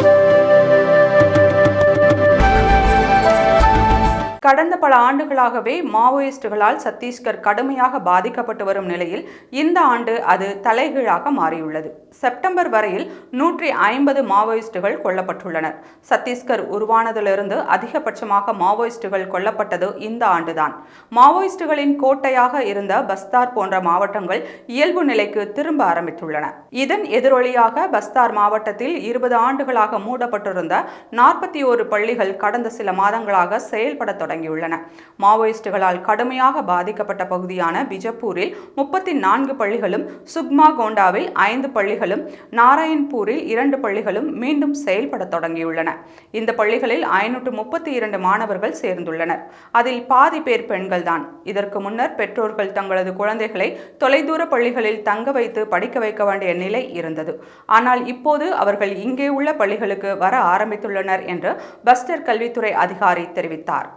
Thank you. கடந்த பல ஆண்டுகளாகவே மாவோயிஸ்டுகளால் சத்தீஸ்கர் கடுமையாக பாதிக்கப்பட்டு வரும் நிலையில் இந்த ஆண்டு அது தலைகீழாக மாறியுள்ளது. செப்டம்பர் வரையில் நூற்றி ஐம்பது மாவோயிஸ்டுகள் கொல்லப்பட்டுள்ளனர். சத்தீஸ்கர் உருவானதிலிருந்து அதிகபட்சமாக மாவோயிஸ்டுகள் கொல்லப்பட்டது இந்த ஆண்டுதான். மாவோயிஸ்டுகளின் கோட்டையாக இருந்த பஸ்தார் போன்ற மாவட்டங்கள் இயல்பு நிலைக்கு திரும்ப ஆரம்பித்துள்ளன. இதன் எதிரொலியாக பஸ்தார் மாவட்டத்தில் இருபது ஆண்டுகளாக மூடப்பட்டிருந்த நாற்பத்தி ஒரு பள்ளிகள் கடந்த சில மாதங்களாக செயல்பட தொடங்கியுள்ளன மாவோயிஸ்டுகளால் கடுமையாக பாதிக்கப்பட்ட பகுதியான பிஜப்பூரில் முப்பத்தி நான்கு பள்ளிகளும் சுக்மா கோண்டாவில் ஐந்து பள்ளிகளும் நாராயண்பூரில் இரண்டு பள்ளிகளும் மீண்டும் செயல்பட தொடங்கியுள்ளன. இந்த பள்ளிகளில் ஐநூற்று முப்பத்தி இரண்டு மாணவர்கள் சேர்ந்துள்ளனர். அதில் பாதி பேர் பெண்கள்தான். இதற்கு முன்னர் பெற்றோர்கள் தங்களது குழந்தைகளை தொலைதூர பள்ளிகளில் தங்க வைத்து படிக்க வைக்க வேண்டிய நிலை இருந்தது. ஆனால் இப்போது அவர்கள் இங்கே உள்ள பள்ளிகளுக்கு வர ஆரம்பித்துள்ளனர் என்று பஸ்டர் கல்வித்துறை அதிகாரி தெரிவித்தார்.